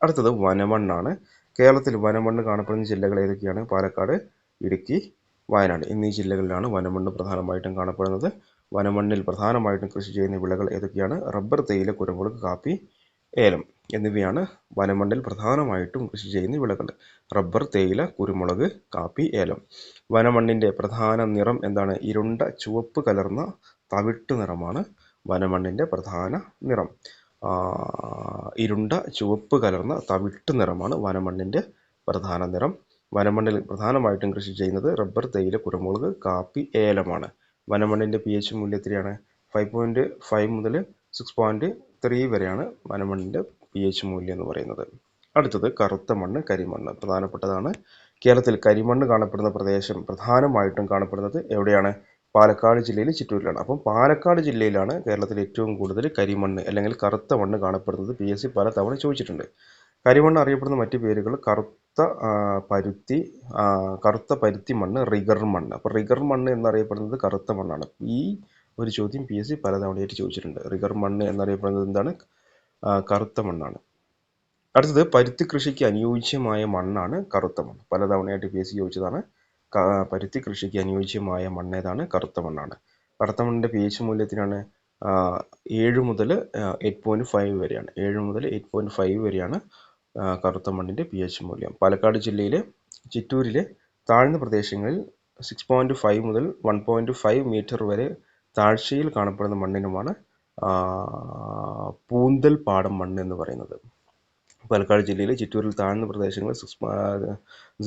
അടുത്തത് വനമണ്ണാണ്. കേരളത്തിൽ വനമണ്ണ് കാണപ്പെടുന്ന ജില്ലകൾ ഏതൊക്കെയാണ്? പാലക്കാട് ഇടുക്കി വയനാട്. എന്നീ ജില്ലകളിലാണ് വനമണ്ണ് പ്രധാനമായിട്ടും കാണപ്പെടുന്നത്. വനമണ്ണിൽ പ്രധാനമായിട്ടും കൃഷി ചെയ്യുന്ന വിളകൾ ഏതൊക്കെയാണ്? റബ്ബർ തേയില കുരുമുളക് കാപ്പി ഏലം എന്നിവയാണ് വനമണ്ണിൽ പ്രധാനമായിട്ടും കൃഷി ചെയ്യുന്ന വിളകൾ. റബ്ബർ തേയില കുരുമുളക് കാപ്പി ഏലം. വനമണ്ണിന്റെ പ്രധാന നിറം എന്താണ്? ഇരുണ്ട ചുവപ്പ് കലർന്ന തവിട്ട് നിറമാണ് വനമണ്ണിന്റെ പ്രധാന നിറം. ഇരുണ്ട ചുവപ്പ് കലർന്ന തവിട്ട് നിറമാണ് വനമണ്ണിന്റെ പ്രധാന നിറം. വനമണ്ണിൽ പ്രധാനമായിട്ടും കൃഷി ചെയ്യുന്നത് റബ്ബർ തേയില കുരുമുളക് കാപ്പി ഏലമാണ്. വനമണ്ണിന്റെ പി എച്ച് മൂല്യം എത്രയാണ്? ഫൈവ് പോയിന്റ് ഫൈവ് മുതൽ സിക്സ് പോയിന്റ് ത്രീ വരെയാണ് വനമണ്ണിന്റെ പി എച്ച് മൂല്യം എന്ന് പറയുന്നത്. അടുത്തത് കറുത്ത മണ്ണ് കരിമണ്ണ്. പ്രധാനപ്പെട്ടതാണ് കേരളത്തിൽ കരിമണ്ണ് കാണപ്പെടുന്ന പ്രദേശം പ്രധാനമായിട്ടും കാണപ്പെടുന്നത് എവിടെയാണ്? പാലക്കാട് ജില്ലയിൽ ചിറ്റൂരിലാണ്. അപ്പം പാലക്കാട് ജില്ലയിലാണ് കേരളത്തിൽ ഏറ്റവും കൂടുതൽ കരിമണ്ണ് അല്ലെങ്കിൽ കറുത്ത മണ്ണ് കാണപ്പെടുന്നത് പി എസ് സി പല തവണ ചോദിച്ചിട്ടുണ്ട്. കരിമണ്ണ് അറിയപ്പെടുന്ന മറ്റു പേരുകൾ കറുത്ത പരുത്തി കറുത്ത പരുത്തി മണ്ണ് റിഗർ മണ്ണ്. അപ്പോൾ റിഗർ മണ്ണ് എന്നറിയപ്പെടുന്നത് കറുത്ത മണ്ണാണ്. ഈ ഒരു ചോദ്യം പി എസ് സി പലതവണയായിട്ട് ചോദിച്ചിട്ടുണ്ട്. റിഗർ മണ്ണ് എന്നറിയപ്പെടുന്നത് എന്താണ്? കറുത്ത മണ്ണാണ്. അടുത്തത് പരുത്തി കൃഷിക്ക് അനുയോജ്യമായ മണ്ണാണ് കറുത്ത മണ്ണ്. പലതവണയായിട്ട് പി എസ് സി ചോദിച്ചതാണ് പരുത്തി കൃഷിക്ക് അനുയോജ്യമായ മണ്ണ് ഏതാണ് കറുത്ത മണ്ണാണ്. കറുത്ത മണ്ണിന്റെ പി എച്ച് മൂല്യത്തിനാണ് ഏഴ് മുതൽ എയ്റ്റ് പോയിന്റ് ഫൈവ് വരെയാണ്. ഏഴ് മുതൽ എയ്റ്റ് പോയിന്റ് ഫൈവ് വരെയാണ് കറുത്ത മണ്ണിന്റെ പി എച്ച് മൂല്യം. പാലക്കാട് ജില്ലയിലെ ചിറ്റൂരിലെ താഴ്ന്ന പ്രദേശങ്ങളിൽ സിക്സ് പോയിന്റ് ഫൈവ് മുതൽ വൺ പോയിന്റ് ഫൈവ് മീറ്റർ വരെ താഴ്ചയിൽ കാണപ്പെടുന്ന മണ്ണിനുമാണ് പൂന്തൽ പാടം മണ്ണ് എന്ന് പറയുന്നത്. പാലക്കാട് ജില്ലയിലെ ചിറ്റൂരിൽ താഴ്ന്ന പ്രദേശങ്ങളിൽ സിക്സ്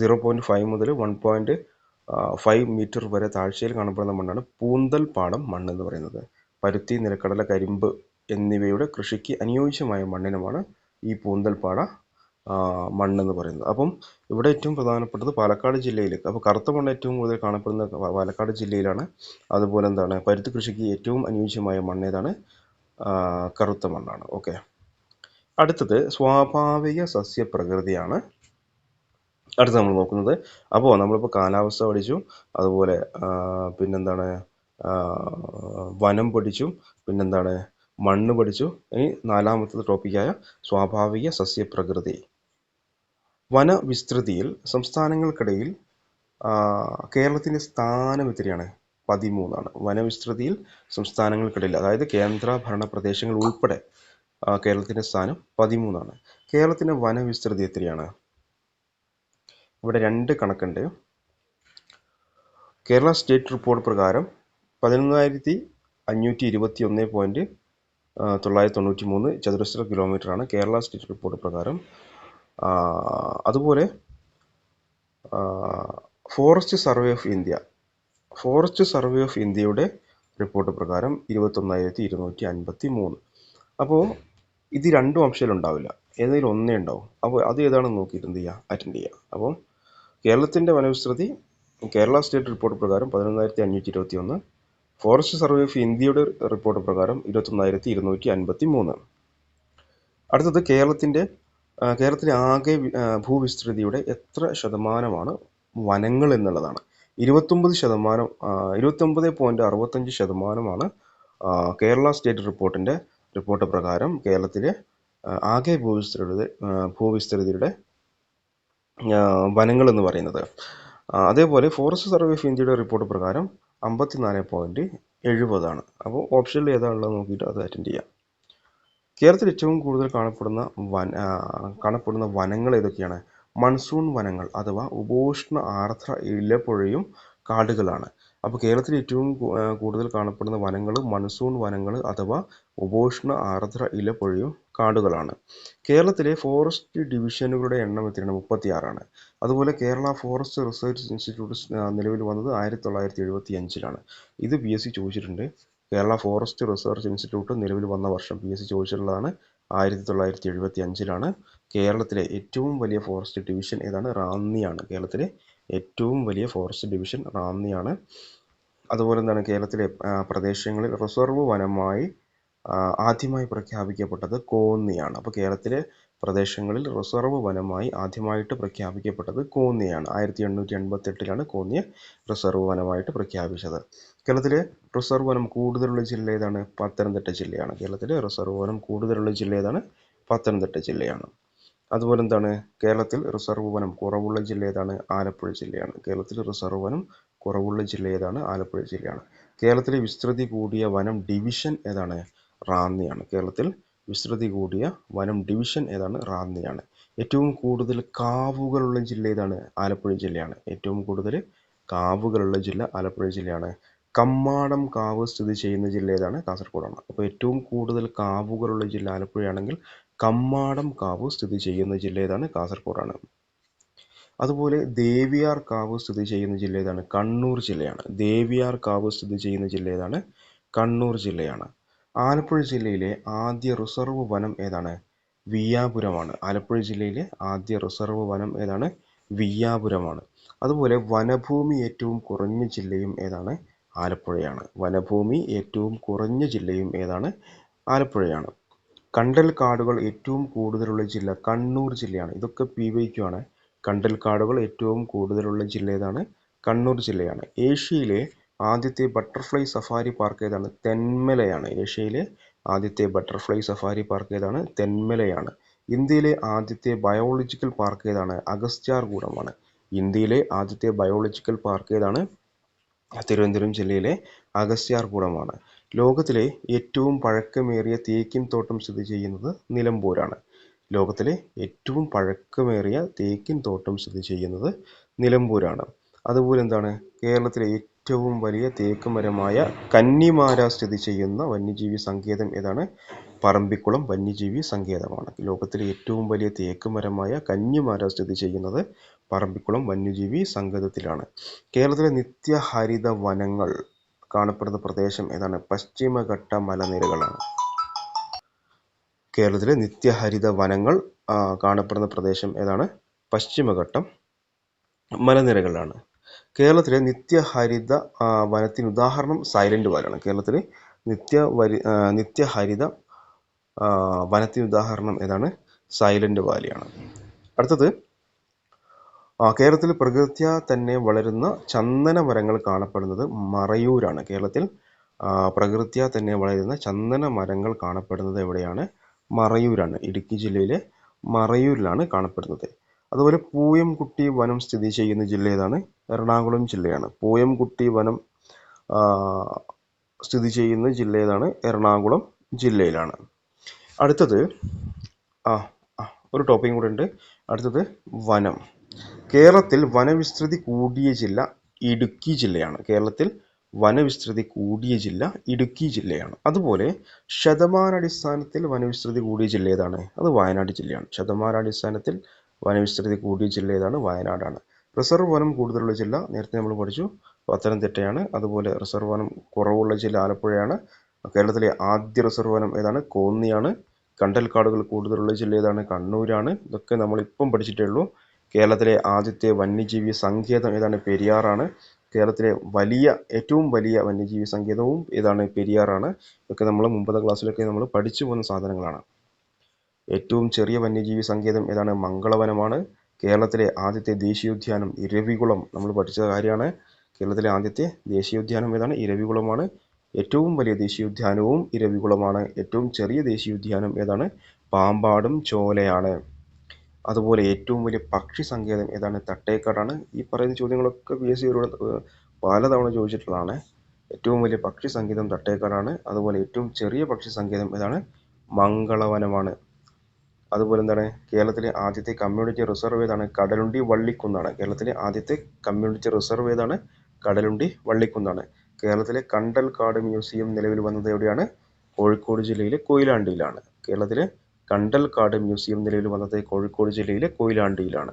സീറോ പോയിന്റ് ഫൈവ് മുതൽ വൺ പോയിന്റ് ഫൈവ് മീറ്റർ വരെ താഴ്ചയിൽ കാണപ്പെടുന്ന മണ്ണാണ് പൂന്തൽ പാടം മണ്ണ് എന്ന് പറയുന്നത്. പരുത്തി നിലക്കടല കരിമ്പ് എന്നിവയുടെ കൃഷിക്ക് അനുയോജ്യമായ മണ്ണിനുമാണ് ഈ പൂന്തൽപ്പാട മണ്ണെന്ന് പറയുന്നത്. അപ്പം ഇവിടെ ഏറ്റവും പ്രധാനപ്പെട്ടത് പാലക്കാട് ജില്ലയിൽ അപ്പോൾ കറുത്ത മണ്ണ് ഏറ്റവും കൂടുതൽ കാണപ്പെടുന്ന പാലക്കാട് ജില്ലയിലാണ്. അതുപോലെ എന്താണ് പരുത്തി കൃഷിക്ക് ഏറ്റവും അനുയോജ്യമായ മണ്ണ് ഏതാണ്? കറുത്ത മണ്ണാണ്. ഓക്കെ. അടുത്തത് സ്വാഭാവിക സസ്യപ്രകൃതിയാണ്. അടുത്ത് നമ്മൾ നോക്കുന്നത്. അപ്പോൾ നമ്മളിപ്പോൾ കാലാവസ്ഥ പഠിച്ചു അതുപോലെ പിന്നെന്താണ് വനം പഠിച്ചു പിന്നെന്താണ് മണ്ണ് പഠിച്ചു ഇനി നാലാമത്തെ ടോപ്പിക്കായ സ്വാഭാവിക സസ്യപ്രകൃതി. വനവിസ്തൃതിയിൽ സംസ്ഥാനങ്ങൾക്കിടയിൽ കേരളത്തിന്റെ സ്ഥാനം എത്രയാണ്? പതിമൂന്നാണ്. വനവിസ്തൃതിയിൽ സംസ്ഥാനങ്ങൾക്കിടയിൽ അതായത് കേന്ദ്ര ഭരണ പ്രദേശങ്ങൾ ഉൾപ്പെടെ കേരളത്തിന്റെ സ്ഥാനം പതിമൂന്നാണ്. കേരളത്തിന്റെ വനവിസ്തൃതി എത്രയാണ്? ഇവിടെ രണ്ട് കണക്കുണ്ട്. കേരള സ്റ്റേറ്റ് റിപ്പോർട്ട് പ്രകാരം പതിനൊന്നായിരത്തി അഞ്ഞൂറ്റി ഇരുപത്തി ഒന്ന് പോയിന്റ് തൊള്ളായിരത്തി തൊണ്ണൂറ്റി മൂന്ന് ചതുരശ്ര കിലോമീറ്ററാണ് കേരള സ്റ്റേറ്റ് റിപ്പോർട്ട് പ്രകാരം അതുപോലെ forest survey of India forest survey of ഇന്ത്യയുടെ റിപ്പോർട്ട് പ്രകാരം ഇരുപത്തൊന്നായിരത്തി ഇരുന്നൂറ്റി അൻപത്തി മൂന്ന് അപ്പോൾ ഇത് രണ്ടും അംശം ഉണ്ടാവില്ല. ഏതെങ്കിലും ഒന്നേ ഉണ്ടാവും. അപ്പോൾ അത് ഏതാണെന്ന് നോക്കിയിട്ട് എന്ത് ചെയ്യുക അറ്റൻഡ് ചെയ്യുക അപ്പോൾ കേരളത്തിന്റെ വനവിസ്തൃതി കേരള സ്റ്റേറ്റ് റിപ്പോർട്ട് പ്രകാരം പതിനൊന്നായിരത്തി അഞ്ഞൂറ്റി ഇരുപത്തി ഒന്ന് ഫോറസ്റ്റ് സർവേ ഓഫ് ഇന്ത്യയുടെ റിപ്പോർട്ട് പ്രകാരം ഇരുപത്തൊന്നായിരത്തി ഇരുന്നൂറ്റി അൻപത്തി മൂന്ന് അടുത്തത് കേരളത്തിന്റെ കേരളത്തിലെ ആകെ ഭൂവിസ്തൃതിയുടെ എത്ര ശതമാനമാണ് വനങ്ങൾ എന്നുള്ളതാണ്. ഇരുപത്തൊമ്പത് ശതമാനം ഇരുപത്തൊമ്പത് പോയിന്റ് അറുപത്തഞ്ച് ശതമാനമാണ് കേരള സ്റ്റേറ്റ് റിപ്പോർട്ടിന്റെ റിപ്പോർട്ട് പ്രകാരം കേരളത്തിലെ ആകെ ഭൂവിസ്തൃതി ഭൂവിസ്തൃതിയുടെ വനങ്ങൾ എന്ന് പറയുന്നത്. അതേപോലെ ഫോറസ്റ്റ് സർവേ ഓഫ് ഇന്ത്യയുടെ റിപ്പോർട്ട് പ്രകാരം അമ്പത്തിനാല് പോയിന്റ് എഴുപതാണ്. അപ്പോൾ ഓപ്ഷനിൽ ഏതാണുള്ളത് നോക്കിയിട്ട് അത് അറ്റൻഡ് ചെയ്യാം. കേരളത്തിൽ ഏറ്റവും കൂടുതൽ കാണപ്പെടുന്ന വന കാണപ്പെടുന്ന വനങ്ങൾ ഏതൊക്കെയാണ്? മൺസൂൺ വനങ്ങൾ അഥവാ ഉപോഷ്ണ ആർദ്ര ഇലപ്പുഴയും കാടുകളാണ്. അപ്പോൾ കേരളത്തിൽ ഏറ്റവും കൂടുതൽ കാണപ്പെടുന്ന വനങ്ങൾ മൺസൂൺ വനങ്ങൾ അഥവാ ഉപോഷ്ണ ആർദ്ര ഇലപ്പുഴയും കാടുകളാണ്. കേരളത്തിലെ ഫോറസ്റ്റ് ഡിവിഷനുകളുടെ എണ്ണം എത്രയാണ്? മുപ്പത്തിയാറാണ്. അതുപോലെ കേരള ഫോറസ്റ്റ് റിസർച്ച് ഇൻസ്റ്റിറ്റ്യൂട്ട് നിലവിൽ വന്നത് ആയിരത്തി തൊള്ളായിരത്തി എഴുപത്തി അഞ്ചിലാണ് ഇത് പി എസ് സി ചോദിച്ചിട്ടുണ്ട്. കേരള ഫോറസ്റ്റ് റിസർച്ച് ഇൻസ്റ്റിറ്റ്യൂട്ട് നിലവിൽ വന്ന വർഷം പി എസ് സി ചോദിച്ചിട്ടുള്ളതാണ്. ആയിരത്തി തൊള്ളായിരത്തി എഴുപത്തി അഞ്ചിലാണ് കേരളത്തിലെ ഏറ്റവും വലിയ ഫോറസ്റ്റ് ഡിവിഷൻ ഏതാണ്? റാന്നിയാണ്. കേരളത്തിലെ ഏറ്റവും വലിയ ഫോറസ്റ്റ് ഡിവിഷൻ റാന്നിയാണ്. അതുപോലെ എന്താണ് കേരളത്തിലെ പ്രദേശങ്ങളിൽ റിസർവ് വനമായി ആദ്യമായി പ്രഖ്യാപിക്കപ്പെട്ടത് കോന്നിയാണ്. അപ്പോൾ കേരളത്തിലെ പ്രദേശങ്ങളിൽ റിസർവ് വനമായി ആദ്യമായിട്ട് പ്രഖ്യാപിക്കപ്പെട്ടത് കോന്നിയാണ്. ആയിരത്തി എണ്ണൂറ്റി എൺപത്തി എട്ടിലാണ് കോന്നിയെ റിസർവ് വനമായിട്ട് പ്രഖ്യാപിച്ചത്. കേരളത്തിലെ റിസർവ് വനം കൂടുതലുള്ള ജില്ല ഏതാണ്? പത്തനംതിട്ട ജില്ലയാണ്. കേരളത്തിലെ റിസർവ് വനം കൂടുതലുള്ള ജില്ല ഏതാണ്? പത്തനംതിട്ട ജില്ലയാണ്. അതുപോലെ എന്താണ്? കേരളത്തിൽ റിസർവ് വനം കുറവുള്ള ജില്ല ഏതാണ്? ആലപ്പുഴ ജില്ലയാണ്. കേരളത്തിൽ റിസർവ് വനം കുറവുള്ള ജില്ല ഏതാണ്? ആലപ്പുഴ ജില്ലയാണ്. കേരളത്തിലെ വിസ്തൃതി കൂടിയ വനം ഡിവിഷൻ ഏതാണ്? റാന്നിയാണ്. കേരളത്തിൽ വിസ്തൃതി കൂടിയ വനം ഡിവിഷൻ ഏതാണ്? റാന്നിയാണ്. ഏറ്റവും കൂടുതൽ കാവുകളുള്ള ജില്ല ഏതാണ്? ആലപ്പുഴ ജില്ലയാണ്. ഏറ്റവും കൂടുതൽ കാവുകളുള്ള ജില്ല ആലപ്പുഴ ജില്ലയാണ്. കമ്മാടം കാവ് സ്ഥിതി ചെയ്യുന്ന ജില്ല ഏതാണ്? കാസർഗോഡാണ്. അപ്പോൾ ഏറ്റവും കൂടുതൽ കാവുകളുള്ള ജില്ല ആലപ്പുഴയാണെങ്കിൽ കമ്മാടം കാവ് സ്ഥിതി ചെയ്യുന്ന ജില്ല ഏതാണ്? കാസർഗോഡാണ്. അതുപോലെ ദേവിയാർ കാവ് സ്ഥിതി ചെയ്യുന്ന ജില്ല ഏതാണ്? കണ്ണൂർ ജില്ലയാണ്. ദേവിയാർ കാവ് സ്ഥിതി ചെയ്യുന്ന ജില്ല ഏതാണ്? കണ്ണൂർ ജില്ലയാണ്. ആലപ്പുഴ ജില്ലയിലെ ആദ്യ റിസർവ് വനം ഏതാണ്? വിയ്യാപുരമാണ്. ആലപ്പുഴ ജില്ലയിലെ ആദ്യ റിസർവ് വനം ഏതാണ്? വിയ്യാപുരമാണ്. അതുപോലെ വനഭൂമി ഏറ്റവും കുറഞ്ഞ ജില്ലയും ഏതാണ്? ആലപ്പുഴയാണ്. വനഭൂമി ഏറ്റവും കുറഞ്ഞ ജില്ലയും ഏതാണ്? ആലപ്പുഴയാണ്. കണ്ടൽ കാടുകൾ ഏറ്റവും കൂടുതലുള്ള ജില്ല കണ്ണൂർ ജില്ലയാണ്. ഇതൊക്കെ പി വൈക്കുവാണ് ആണ്. കണ്ടൽ കാടുകൾ ഏറ്റവും കൂടുതലുള്ള ജില്ല ഏതാണ്? കണ്ണൂർ ജില്ലയാണ്. ഏഷ്യയിലെ ആദ്യത്തെ ബട്ടർഫ്ലൈ സഫാരി പാർക്ക് ഏതാണ്? തെന്മലയാണ്. ഏഷ്യയിലെ ആദ്യത്തെ ബട്ടർഫ്ലൈ സഫാരി പാർക്ക് ഏതാണ്? തെന്മലയാണ്. ഇന്ത്യയിലെ ആദ്യത്തെ ബയോളജിക്കൽ പാർക്ക് ഏതാണ്? അഗസ്ത്യാർകൂടമാണ്. ഇന്ത്യയിലെ ആദ്യത്തെ ബയോളജിക്കൽ പാർക്ക് ഏതാണ്? തിരുവനന്തപുരം ജില്ലയിലെ അഗസ്ത്യാർകൂടമാണ്. ലോകത്തിലെ ഏറ്റവും പഴക്കമേറിയ തേക്കിൻ തോട്ടം സ്ഥിതി ചെയ്യുന്നത് നിലമ്പൂരാണ്. ലോകത്തിലെ ഏറ്റവും പഴക്കമേറിയ തേക്കിൻ തോട്ടം സ്ഥിതി ചെയ്യുന്നത് നിലമ്പൂരാണ്. അതുപോലെ എന്താണ്? കേരളത്തിലെ ഏറ്റവും വലിയ തേക്ക് മരമായ കന്നിമാര സ്ഥിതി ചെയ്യുന്ന വന്യജീവി സങ്കേതം ഏതാണ്? പറമ്പിക്കുളം വന്യജീവി സങ്കേതമാണ്. ലോകത്തിലെ ഏറ്റവും വലിയ തേക്ക് മരമായ കന്നിമാര സ്ഥിതി ചെയ്യുന്നത് പറമ്പിക്കുളം വന്യജീവി സങ്കേതത്തിലാണ്. കേരളത്തിലെ നിത്യഹരിത വനങ്ങൾ കാണപ്പെടുന്ന പ്രദേശം ഏതാണ്? പശ്ചിമഘട്ട മലനിരകളാണ്. കേരളത്തിലെ നിത്യഹരിത വനങ്ങൾ കാണപ്പെടുന്ന പ്രദേശം ഏതാണ്? പശ്ചിമഘട്ടം മലനിരകളാണ്. കേരളത്തിലെ നിത്യഹരിത ആ, വനത്തിന് ഉദാഹരണം സൈലന്റ് ആണ് കേരളത്തിലെ നിത്യ വരി നിത്യഹരിത ആ, വനത്തിന് ഉദാഹരണം ഏതാണ്? സൈലന്റ് വാലിയാണ്. അടുത്തത് കേരളത്തിൽ പ്രകൃത്യാ തന്നെ വളരുന്ന ചന്ദന മരങ്ങൾ കാണപ്പെടുന്നത് മറയൂരാണ്. കേരളത്തിൽ പ്രകൃത്യാ തന്നെ വളരുന്ന ചന്ദന മരങ്ങൾ കാണപ്പെടുന്നത് എവിടെയാണ്? മറയൂരാണ്. ഇടുക്കി ജില്ലയിലെ മറയൂരിലാണ് കാണപ്പെടുന്നത്. അതുപോലെ പൂയംകുട്ടി വനം സ്ഥിതി ചെയ്യുന്ന ജില്ല ഏതാണ്? എറണാകുളം ജില്ലയാണ്. പൂയംകുട്ടി വനം സ്ഥിതി ചെയ്യുന്ന ജില്ല ഏതാണ്? എറണാകുളം ജില്ലയിലാണ്. അടുത്തത് ആ ഒരു ടോപ്പിക്കും കൂടെ ഉണ്ട് അടുത്തത് വനം. കേരളത്തിൽ വനവിസ്തൃതി കൂടിയ ജില്ല ഇടുക്കി ജില്ലയാണ്. കേരളത്തിൽ വനവിസ്തൃതി കൂടിയ ജില്ല ഇടുക്കി ജില്ലയാണ്. അതുപോലെ ശതമാനാടിസ്ഥാനത്തിൽ വനവിസ്തൃതി കൂടിയ ജില്ല ഏതാണ്? അത് വയനാട് ജില്ലയാണ്. ശതമാനാടിസ്ഥാനത്തിൽ വനവിസ്തൃതി കൂടിയ ജില്ല ഏതാണ്? വയനാടാണ്. റിസർവ് വനം കൂടുതലുള്ള ജില്ല നേരത്തെ നമ്മൾ പഠിച്ചു. പത്തനംതിട്ടയാണ്. അതുപോലെ റിസർവ് വനം കുറവുള്ള ജില്ല ആലപ്പുഴയാണ്. കേരളത്തിലെ ആദ്യ റിസർവ് വനം ഏതാണ്? കോന്നിയാണ്. കണ്ടൽക്കാടുകൾ കൂടുതലുള്ള ജില്ല ഏതാണ്? കണ്ണൂരാണ്. ഇതൊക്കെ നമ്മൾ ഇപ്പം പഠിച്ചിട്ടേ ഉള്ളൂ. കേരളത്തിലെ ആദ്യത്തെ വന്യജീവി സങ്കേതം ഏതാണ്? പെരിയാറാണ്. കേരളത്തിലെ വലിയ ഏറ്റവും വലിയ വന്യജീവി സങ്കേതവും ഏതാണ്? പെരിയാറാണ്. ഇതൊക്കെ നമ്മൾ മുമ്പത്തെ ക്ലാസ്സിലൊക്കെ നമ്മൾ പഠിച്ചു പോകുന്ന സാധനങ്ങളാണ്. ഏറ്റവും ചെറിയ വന്യജീവി സങ്കേതം ഏതാണ്? മംഗളവനമാണ്. കേരളത്തിലെ ആദ്യത്തെ ദേശീയോദ്യാനം ഇരവികുളം. നമ്മൾ പഠിച്ച കാര്യമാണ്. കേരളത്തിലെ ആദ്യത്തെ ദേശീയോദ്യാനം ഏതാണ്? ഇരവികുളമാണ്. ഏറ്റവും വലിയ ദേശീയോദ്യാനവും ഇരവികുളമാണ്. ഏറ്റവും ചെറിയ ദേശീയോദ്യാനം ഏതാണ്? പാമ്പാടും ചോലയാണ്. അതുപോലെ ഏറ്റവും വലിയ പക്ഷി സങ്കേതം ഏതാണ്? തട്ടേക്കാടാണ്. ഈ പറയുന്ന ചോദ്യങ്ങളൊക്കെ പി എസ് സിയോട് പലതവണ ചോദിച്ചിട്ടുള്ളതാണ്. ഏറ്റവും വലിയ പക്ഷി സങ്കേതം തട്ടേക്കാടാണ്. അതുപോലെ ഏറ്റവും ചെറിയ പക്ഷി സങ്കേതം ഏതാണ്? മംഗളവനമാണ്. അതുപോലെ എന്താണ്? കേരളത്തിലെ ആദ്യത്തെ കമ്മ്യൂണിറ്റി റിസർവ് ഏതാണ്? കടലുണ്ടി വള്ളിക്കുന്നാണ്. കേരളത്തിലെ ആദ്യത്തെ കമ്മ്യൂണിറ്റി റിസർവ് ഏതാണ്? കടലുണ്ടി വള്ളിക്കുന്നാണ്. കേരളത്തിലെ കണ്ടൽക്കാട് മ്യൂസിയം നിലവിൽ വന്നത് എവിടെയാണ്? കോഴിക്കോട് ജില്ലയിലെ കൊയിലാണ്ടിയിലാണ്. കേരളത്തിലെ കണ്ടൽക്കാട് മ്യൂസിയം നിലവിൽ വന്നത് കോഴിക്കോട് ജില്ലയിലെ കൊയിലാണ്ടിയിലാണ്.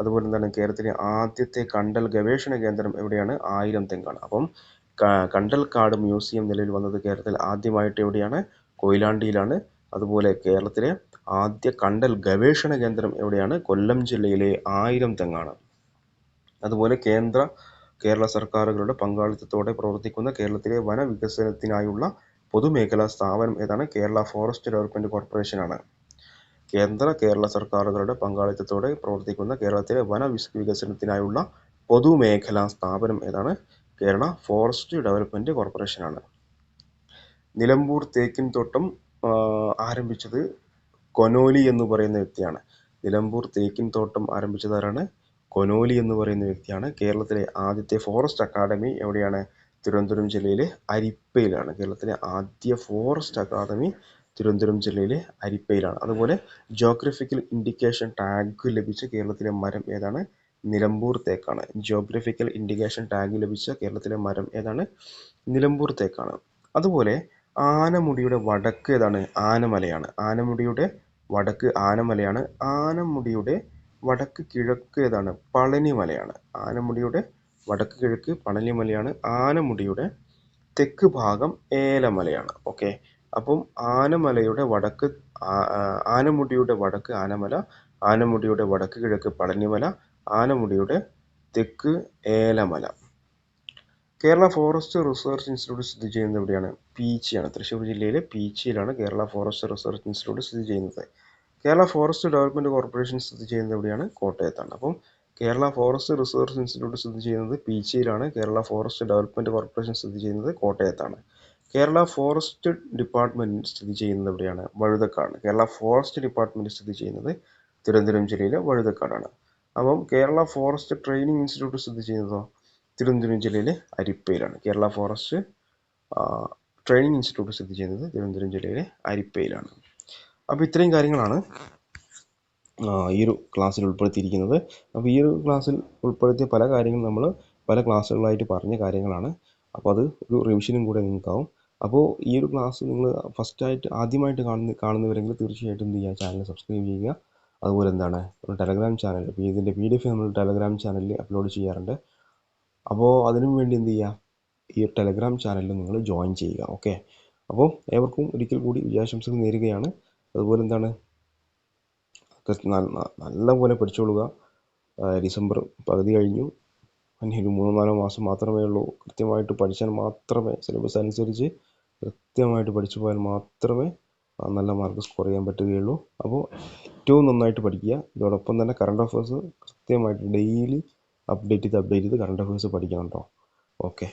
അതുപോലെ എന്താണ്? കേരളത്തിലെ ആദ്യത്തെ കണ്ടൽ ഗവേഷണ കേന്ദ്രം എവിടെയാണ്? ആയിരം തെങ്ങാണ്. അപ്പം കണ്ടൽക്കാട് മ്യൂസിയം നിലവിൽ വന്നത് കേരളത്തിൽ ആദ്യമായിട്ട് എവിടെയാണ്? കൊയിലാണ്ടിയിലാണ്. അതുപോലെ കേരളത്തിലെ ആദ്യ കണ്ടൽ ഗവേഷണ കേന്ദ്രം എവിടെയാണ്? കൊല്ലം ജില്ലയിലെ ആയിരം തെങ്ങാണ്. അതുപോലെ കേന്ദ്ര കേരള സർക്കാരുകളുടെ പങ്കാളിത്തത്തോടെ പ്രവർത്തിക്കുന്ന കേരളത്തിലെ വനവികസനത്തിനായുള്ള പൊതുമേഖലാ സ്ഥാപനം ഏതാണ്? കേരള ഫോറസ്റ്റ് ഡെവലപ്മെന്റ് കോർപ്പറേഷനാണ്. കേന്ദ്ര കേരള സർക്കാരുകളുടെ പങ്കാളിത്തത്തോടെ പ്രവർത്തിക്കുന്ന കേരളത്തിലെ വന വികസനത്തിനായുള്ള പൊതുമേഖലാ സ്ഥാപനം ഏതാണ്? കേരള ഫോറസ്റ്റ് ഡെവലപ്മെന്റ് കോർപ്പറേഷനാണ്. നിലമ്പൂർ തേക്കിൻ തോട്ടം ആരംഭിച്ചത് കൊനോലി എന്ന് പറയുന്ന വ്യക്തിയാണ്. നിലമ്പൂർ തേക്കിൻ തോട്ടം ആരംഭിച്ചത് ആരാണ് കൊനോലി എന്ന് പറയുന്ന വ്യക്തിയാണ്. കേരളത്തിലെ ആദ്യത്തെ ഫോറസ്റ്റ് അക്കാദമി എവിടെയാണ്? തിരുവനന്തപുരം ജില്ലയിലെ അരിപ്പയിലാണ്. കേരളത്തിലെ ആദ്യ ഫോറസ്റ്റ് അക്കാദമി തിരുവനന്തപുരം ജില്ലയിലെ അരിപ്പയിലാണ്. അതുപോലെ ജോഗ്രഫിക്കൽ ഇൻഡിക്കേഷൻ ടാഗ് ലഭിച്ച കേരളത്തിലെ മരം ഏതാണ്? നിലമ്പൂർ തേക്കാണ്. ജോഗ്രഫിക്കൽ ഇൻഡിക്കേഷൻ ടാഗ് ലഭിച്ച കേരളത്തിലെ മരം ഏതാണ്? നിലമ്പൂർ തേക്കാണ്. അതുപോലെ ആനമുടിയുടെ വടക്ക് ഏതാണ്? ആനമലയാണ്. ആനമുടിയുടെ വടക്ക് ആനമലയാണ്. ആനമുടിയുടെ വടക്ക് കിഴക്ക് ഏതാണ്? പളനിമലയാണ്. ആനമുടിയുടെ വടക്ക് കിഴക്ക് പളനിമലയാണ്. ആനമുടിയുടെ തെക്ക് ഭാഗം ഏലമലയാണ്. ഓക്കെ. അപ്പം ആനമലയുടെ വടക്ക് ആനമുടിയുടെ വടക്ക് ആനമല ആനമുടിയുടെ വടക്ക് കിഴക്ക് പളനിമല ആനമുടിയുടെ തെക്ക് Elamala. Kerala forest research institute സ്ഥിതി ചെയ്യുന്നത് എവിടെയാണ്? പീച്ചിയാണ്. തൃശ്ശൂർ ജില്ലയിലെ പീച്ചിയിലാണ് കേരള ഫോറസ്റ്റ് റിസർച്ച് ഇൻസ്റ്റിറ്റ്യൂട്ട് സ്ഥിതി ചെയ്യുന്നത്. കേരള ഫോറസ്റ്റ് ഡെവലപ്മെന്റ് കോർപ്പറേഷൻ സ്ഥിതി ചെയ്യുന്നത് എവിടെയാണ്? കോട്ടയത്താണ്. അപ്പം കേരള ഫോറസ്റ്റ് റിസർച്ച് ഇൻസ്റ്റിറ്റ്യൂട്ട് സ്ഥിതി ചെയ്യുന്നത് പീച്ചിയിലാണ്. കേരള ഫോറസ്റ്റ് ഡെവലപ്മെന്റ് കോർപ്പറേഷൻ സ്ഥിതി ചെയ്യുന്നത് കോട്ടയത്താണ്. കേരള ഫോറസ്റ്റ് ഡിപ്പാർട്ട്മെന്റ് സ്ഥിതി ചെയ്യുന്നത് എവിടെയാണ്? വഴുതക്കാട് കേരള ഫോറസ്റ്റ് ഡിപ്പാർട്ട്മെന്റ് സ്ഥിതി ചെയ്യുന്നത് തിരുവനന്തപുരം ജില്ലയിലെ വഴുതക്കാടാണ്. അപ്പം കേരള ഫോറസ്റ്റ് ട്രെയിനിങ് ഇൻസ്റ്റിറ്റ്യൂട്ട് സ്ഥിതി ചെയ്യുന്നതോ? തിരുവനന്തപുരം ജില്ലയിലെ അരിപ്പയിലാണ്. കേരള ഫോറസ്റ്റ് ട്രെയിനിങ് ഇൻസ്റ്റിറ്റ്യൂട്ട് സ്ഥിതി ചെയ്യുന്നത് തിരുവനന്തപുരം ജില്ലയിലെ അരിപ്പയിലാണ്. അപ്പോൾ ഇത്രയും കാര്യങ്ങളാണ് ഈ ഒരു ക്ലാസ്സിൽ ഉൾപ്പെടുത്തിയിരിക്കുന്നത്. അപ്പോൾ ഈ ഒരു ക്ലാസ്സിൽ ഉൾപ്പെടുത്തിയ പല കാര്യങ്ങളും നമ്മൾ പല ക്ലാസ്സുകളായിട്ട് പറഞ്ഞ കാര്യങ്ങളാണ്. അപ്പോൾ അത് ഒരു റിവിഷനും കൂടെ നിങ്ങൾക്കാവും. അപ്പോൾ ഈ ഒരു ക്ലാസ് നിങ്ങൾ ഫസ്റ്റായിട്ട് ആദ്യമായിട്ട് കാണുന്ന കാണുന്നവരെങ്കിൽ തീർച്ചയായിട്ടും എന്ത് ചെയ്യുക? ചാനൽ സബ്സ്ക്രൈബ് ചെയ്യുക. അതുപോലെ എന്താണ്? ടെലഗ്രാം ചാനൽ ഇതിന്റെ പി ഡി എഫ് നമ്മൾ ടെലഗ്രാം ചാനലിൽ അപ്ലോഡ് ചെയ്യാറുണ്ട്. അപ്പോൾ അതിനും വേണ്ടി എന്ത് ചെയ്യുക ഈ ടെലഗ്രാം ചാനലിൽ നിങ്ങൾ ജോയിൻ ചെയ്യുക ഓക്കെ? അപ്പോൾ ഏവർക്കും ഒരിക്കൽ കൂടി വിജയാശംസകൾ നേരുകയാണ്. അതുപോലെ എന്താണ്? നല്ല പോലെ പഠിച്ചോളുക. ഡിസംബർ പകുതി കഴിഞ്ഞു. ഒരു മൂന്നോ നാലോ മാസം മാത്രമേ ഉള്ളൂ. കൃത്യമായിട്ട് പഠിച്ചാൽ മാത്രമേ സിലബസ് അനുസരിച്ച് കൃത്യമായിട്ട് പഠിച്ചു പോയാൽ മാത്രമേ നല്ല മാർക്ക് സ്കോർ ചെയ്യാൻ പറ്റുകയുള്ളൂ. അപ്പോൾ ഏറ്റവും നന്നായിട്ട് പഠിക്കുക. ഇതോടൊപ്പം തന്നെ കറണ്ട് അഫയേഴ്സ് കൃത്യമായിട്ട് ഡെയിലി അപ്ഡേറ്റ് ചെയ്ത് അപ്ഡേറ്റ് ചെയ്ത് കറണ്ട് അഫയേഴ്സ് പഠിക്കണം കേട്ടോ ഓക്കെ